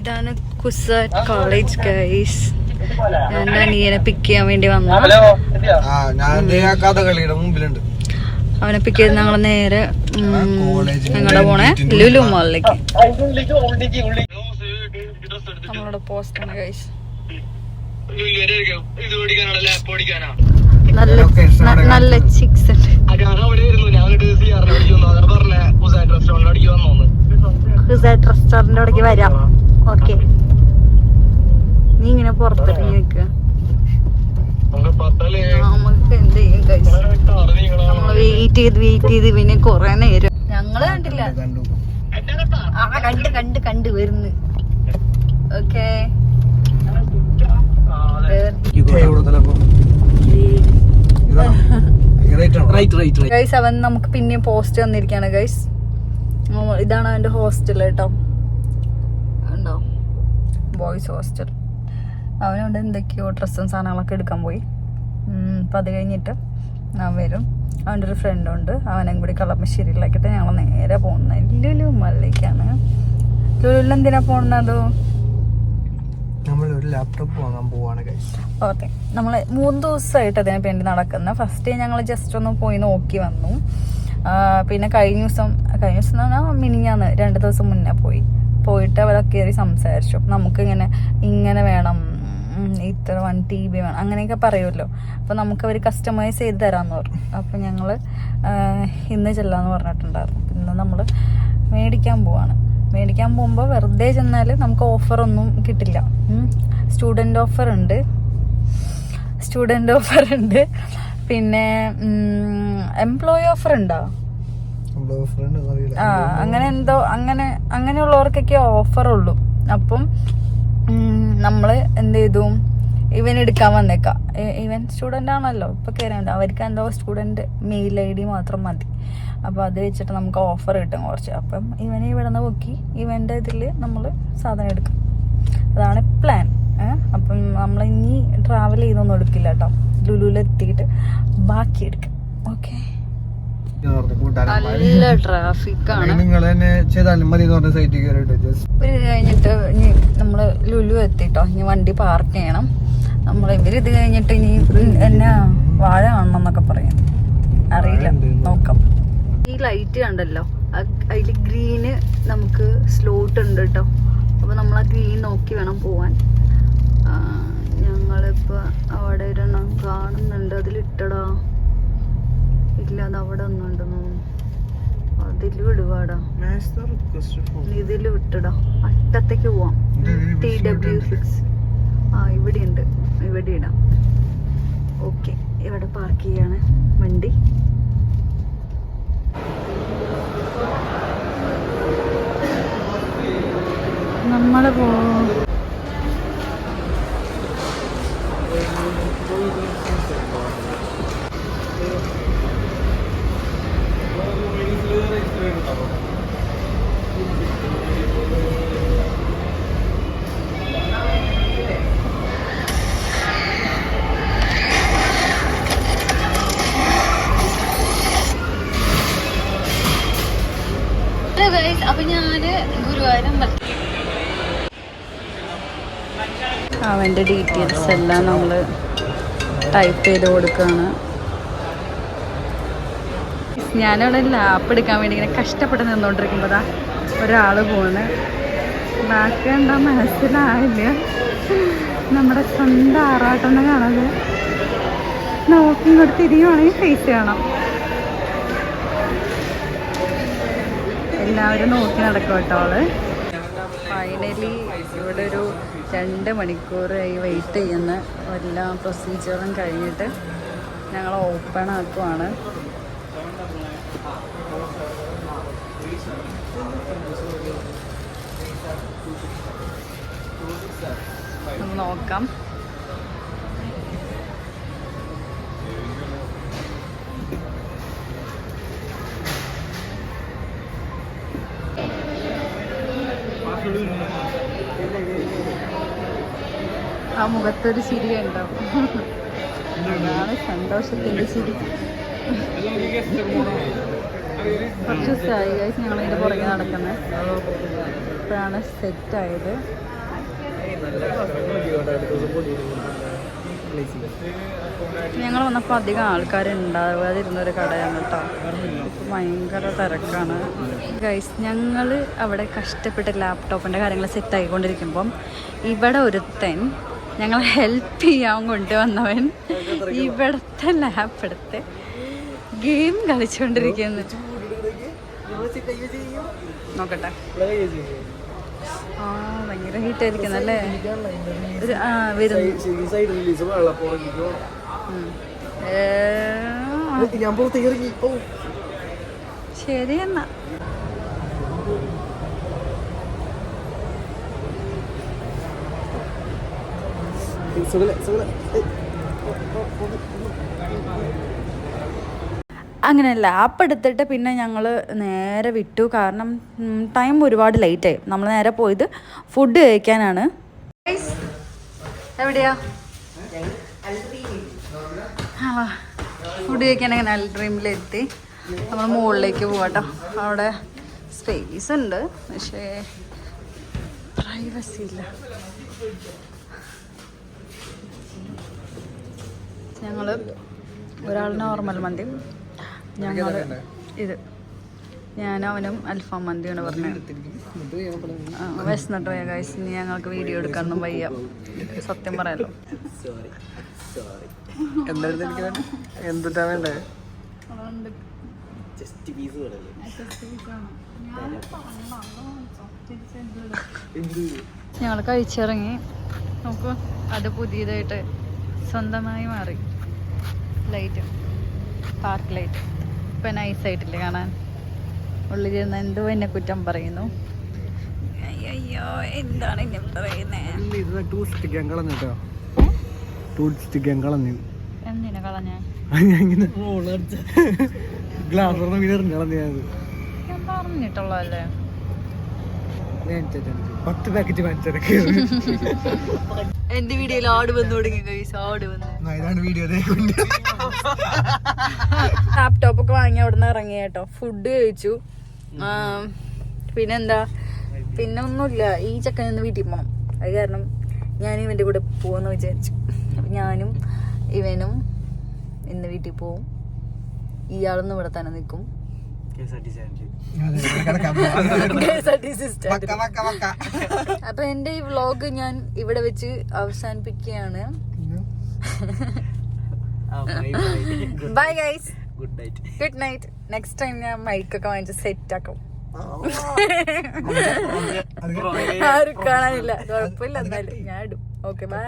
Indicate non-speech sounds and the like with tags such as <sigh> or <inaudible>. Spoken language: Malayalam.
ഇതാണ് കുസാറ്റ് കോളേജ് ഗൈസ് ഞാൻ അനിയനെ പിക്ക് ചെയ്യാൻ വേണ്ടി വന്നു. അവനെ പിക്ക് ചെയ്ത് ഞങ്ങൾ നേരെ ഞങ്ങളുടെ പോണേ ലുലു മാളിലേക്ക് നമ്മളോട് പോസ്റ്റ് ആണ് ഗൈസ് നല്ല നല്ല ചിക്സ് ഉണ്ട്. റെസ്റ്റോറന്റ് അവിടേക്ക് വരാം. ഓക്കെ. നീ ഇങ്ങനെ പുറത്തിറങ്ങി നിൽക്കുക നമുക്ക് എന്ത് ചെയ്യും? നമ്മൾ വെയിറ്റ് ചെയ്ത് വെയിറ്റ് ചെയ്ത് പിന്നെ കൊറേ നേരം. ഞങ്ങൾ കണ്ടില്ല. കണ്ടു ആ കണ്ട് കണ്ട് കണ്ട് വരുന്നു. ഓക്കെ. ഗൈസ് അവൻ നമുക്ക് പിന്നെയും പോസ്റ്റ് വന്നിരിക്കാണ് ഗൈസ് ഇതാണ് അവന്റെ ഹോസ്റ്റൽ കേട്ടോ. ബോയ്സ് ഹോസ്റ്റൽ അവനവിടെ എന്തൊക്കെയോ ഡ്രസ്സും സാധനങ്ങളൊക്കെ എടുക്കാൻ പോയി. അപ്പം അത് കഴിഞ്ഞിട്ട് അവൻ വരും. അവന്റെ ഒരു ഫ്രണ്ടുണ്ട് അവനും കൂടി കളമശ്ശേരിയിലാക്കിയിട്ട് ഞങ്ങൾ നേരെ പോകുന്നത് ലുലു മല്ലിക്കാണ്. ലുലുവിൽ എന്തിനാ പോകുന്നത് നമ്മൾ ഒരു ലാപ്ടോപ്പ് വാങ്ങാൻ പോവാണ് ഓക്കെ. നമ്മൾ മൂന്ന് ദിവസമായിട്ട് അതിനെ വേണ്ടി നടക്കുന്ന. ഫസ്റ്റ് ഞങ്ങൾ ജസ്റ്റ് ഒന്ന് പോയി നോക്കി വന്നു. പിന്നെ കഴിഞ്ഞ ദിവസം കഴിഞ്ഞ ദിവസം എന്ന് പറഞ്ഞാൽ മിനിഞ്ഞാന്ന് രണ്ട് ദിവസം മുന്നേ പോയി. പോയിട്ട് അവരൊക്കെ കയറി സംസാരിച്ചു. നമുക്ക് ഇങ്ങനെ വേണം ഇത്ര വൺ ടി ബി വേണം അങ്ങനെയൊക്കെ പറയുമല്ലോ. അപ്പോൾ നമുക്ക് അവർ കസ്റ്റമൈസ് ചെയ്ത് തരാമെന്ന് പറഞ്ഞു. അപ്പോൾ ഞങ്ങൾ ഇന്ന് ചെല്ലാന്ന് പറഞ്ഞിട്ടുണ്ടായിരുന്നു. ഇന്ന് നമ്മൾ മേടിക്കാൻ പോവാണ്. മേടിക്കാൻ പോകുമ്പോൾ വെറുതെ ചെന്നാൽ നമുക്ക് ഓഫറൊന്നും കിട്ടില്ല. സ്റ്റുഡന്റ് ഓഫർ ഉണ്ട്. സ്റ്റുഡന്റ് ഓഫർ ഉണ്ട്. പിന്നെ എംപ്ലോയി ഓഫർ ഉണ്ടോ? ആ അങ്ങനെ എന്തോ അങ്ങനെ അങ്ങനെയുള്ളവർക്കൊക്കെ ഓഫർ ഉള്ളൂ അപ്പം നമ്മൾ എന്ത് ചെയ്തു? ഇവൻ എടുക്കാൻ വന്നേക്കാം. ഇവൻ സ്റ്റുഡന്റ് ആണല്ലോ ഇപ്പൊ കയറിയുണ്ട് അവർക്ക് എന്തോ സ്റ്റുഡന്റ് മെയിൽ ഐ ഡി മാത്രം മതി. അപ്പോൾ അത് വെച്ചിട്ട് നമുക്ക് ഓഫർ കിട്ടും കുറച്ച്. അപ്പം ഇവനെ ഇവിടെ നിന്ന് പൊക്കി ഇവന്റെ ഇതിൽ നമ്മൾ സാധനം എടുക്കും. അതാണ് പ്ലാൻ അപ്പം നമ്മൾ ഇനി ട്രാവൽ ചെയ്തൊന്നും എടുക്കില്ല കേട്ടോ. ലുലുവിൽ എത്തിയിട്ട് ബാക്കി എടുക്കാം. ഓക്കെ നല്ല ട്രാഫിക്കാണ് നിങ്ങൾ തന്നെ ചെയ്താലും മതി എന്ന് പറഞ്ഞ സൈറ്റിൽ കയറിയിട്ട് ജസ്റ്റ് ഇത് കഴിഞ്ഞിട്ട് ഇനി നമ്മൾ ലുലു എത്തിട്ടോ. ഇനി വണ്ടി പാർക്ക് ചെയ്യണം. നമ്മൾ ഇവർ ഇത് കഴിഞ്ഞിട്ട് ഇനി എന്നാ വാഴ കാണണം എന്നൊക്കെ പറയും. അറിയില്ല. നോക്കാം. ഈ ലൈറ്റ് കണ്ടല്ലോ. അതിൽ ഗ്രീന് നമുക്ക് സ്ലോട്ട് ഉണ്ട് കേട്ടോ അപ്പൊ നമ്മൾ ആ ഗ്രീൻ നോക്കി വേണം പോവാൻ. ആ, അവിടെ തോന്നുന്നു. അതിൽ വിടുവാടാ. ഇതിൽ വിട്ടടാ. അറ്റത്തേക്ക് പോവാം. ടി ഡബ്ല്യു സിക്സ് ആ ഇവിടെ ഉണ്ട് ഇവിടെ ഇടാം. ഓക്കെ ഇവിടെ പാർക്ക് ചെയ്യാണ് വണ്ടി. നമ്മൾ പോ അവന്റെ ഡീറ്റെയിൽസ് എല്ലാം നമ്മൾ ടൈപ്പ് ചെയ്ത് കൊടുക്കുകയാണ് ഞാനിവിടെ ലാപ്പ് എടുക്കാൻ വേണ്ടി ഇങ്ങനെ കഷ്ടപ്പെട്ട് നിന്നുകൊണ്ടിരിക്കുമ്പോഴാ ഒരാൾ പോണ്. ബാക്കി എന്താ മനസ്സിലായില്ല. നമ്മുടെ സ്വന്തം ആറാട്ടം കാണാതെ. നോക്കി ഇങ്ങോട്ട് തിരിയുവാണെങ്കിൽ ഫേസ് ചെയ്യണം. എല്ലാവരും നോക്കി നടക്കും കേട്ടോ അവൾ ഫൈനലി ഇവിടെ ഒരു രണ്ട് മണിക്കൂറായി വെയിറ്റ് ചെയ്യുന്ന എല്ലാ പ്രൊസീജിയറും കഴിഞ്ഞിട്ട് ഞങ്ങൾ ഓപ്പൺ ആക്കുവാണ്. നോക്കാം. ആ മുഖത്തൊരു ചിരി ഉണ്ടാവും സന്തോഷത്തിന്റെ ചിരി. കുറച്ച് ദിവസമായി കഴിച്ച് ഞങ്ങൾ ഇതിന്റെ പുറകെ നടക്കുന്നത് ഇപ്പോഴാണ് സെറ്റായത് ഞങ്ങൾ വന്നപ്പോൾ അധികം ആൾക്കാരുണ്ടാവാതിരുന്ന ഒരു കടയാണ് കേട്ടോ ഭയങ്കര തിരക്കാണ്. ഗൈസ് ഞങ്ങൾ അവിടെ കഷ്ടപ്പെട്ട് ലാപ്ടോപ്പിന്റെ കാര്യങ്ങൾ സെറ്റ് ആയിക്കൊണ്ടിരിക്കുമ്പം ഇവിടെ ഒരുത്തൻ ഞങ്ങളെ ഹെൽപ്പ് ചെയ്യാൻ കൊണ്ടുവന്നവൻ ഇവിടുത്തെ ലാപ്പെടുത്ത് ഗെയിം കളിച്ചുകൊണ്ടിരിക്കുന്നു നോക്കട്ടെ. ആ ഭയങ്കര ഹീറ്റ് ആയിരിക്കുന്നു അല്ലേ? ഒരു ആ വരുന്നു. ശരി എന്നാ. അങ്ങനെ ലാപ്പ് എടുത്തിട്ട് പിന്നെ ഞങ്ങൾ നേരെ വിട്ടു. കാരണം ടൈം ഒരുപാട് ലേറ്റായി നമ്മൾ നേരെ പോയത് ഫുഡ് കഴിക്കാനാണ്. എവിടെയാ? ഫുഡ് കഴിക്കാൻ നല്ല ഡ്രീമിലെത്തി നമ്മൾ മുകളിലേക്ക് പോവാട്ടോ. അവിടെ സ്പേസ് ഉണ്ട് പക്ഷേ പ്രൈവസി ഇല്ല. ഞങ്ങൾ ഒരാൾ നോർമൽ മന്തി. ഞങ്ങൾ ഇത്. ഞാനും അവനും അൽഫാം മന്തിയാണ് പറഞ്ഞത് വിശന്നിട്ട് പോയ കാഴ്ച ഇനി ഞങ്ങൾക്ക് വീഡിയോ എടുക്കാനൊന്നും വയ്യ. സത്യം പറയാലോ. എന്താ എനിക്ക് വേണ്ട എന്തിട്ടാ വേണ്ടേ ഞങ്ങൾ കഴിച്ചിറങ്ങി. നോക്കൂ അത് പുതിയതായിട്ട് സ്വന്തമായി മാറി. ലൈറ്റ് പാർക്ക് ലൈറ്റ് ഇപ്പം നൈസായിട്ടില്ലേ കാണാൻ? ഉള്ളിലിരുന്ന് എന്തോ എന്നെ കുറ്റം പറയുന്നു. അയ്യോ എന്താണ് ഇനി പറയുന്നത് ടൂറിസ്റ്റ് കളഞ്ഞു കേട്ടോ. ടൂറിസ്റ്റ് ഗ്യാങ് കളഞ്ഞു. എന്തിനാ കളഞ്ഞ? ഗ്ലാസ് പറഞ്ഞിട്ടുള്ളതല്ലേ? പത്ത് പാക്കറ്റ് വാങ്ങിച്ചിറക്കി എന്റെ വീഡിയോയിൽ ആട് വന്നു തുടങ്ങി കൈസ് ആട് വന്നു. ഇതാണ് വീഡിയോ ലാപ്ടോപ്പ് ഒക്കെ വാങ്ങി അവിടെ നിന്ന് ഇറങ്ങി കേട്ടോ ഫുഡ് കഴിച്ചു പിന്നെന്താ? പിന്നെ ഒന്നുമില്ല. ഈ ചക്കൻ ഒന്ന് വീട്ടിൽ പോകണം അത് കാരണം ഞാൻ ഇവന്റെ കൂടെ പോകുമെന്ന് വിചാരിച്ചു. അപ്പം ഞാനും ഇവനും ഇന്ന് വീട്ടിൽ പോവും. ഇയാളൊന്നും ഇവിടെ തന്നെ നിൽക്കും. <laughs> അപ്പൊ എന്റെ ഈ വ്ലോഗ് ഞാൻ ഇവിടെ വെച്ച് അവസാനിപ്പിക്കുകയാണ്. Bye guys good night good night next time ഞാൻ മൈക്കൊക്കെ വാങ്ങിച്ച് സെറ്റ് ആക്കും. <laughs> ആരും കാണാനില്ല. കുഴപ്പമില്ല എന്നാലും ഞാൻ ഇടും. Okay bye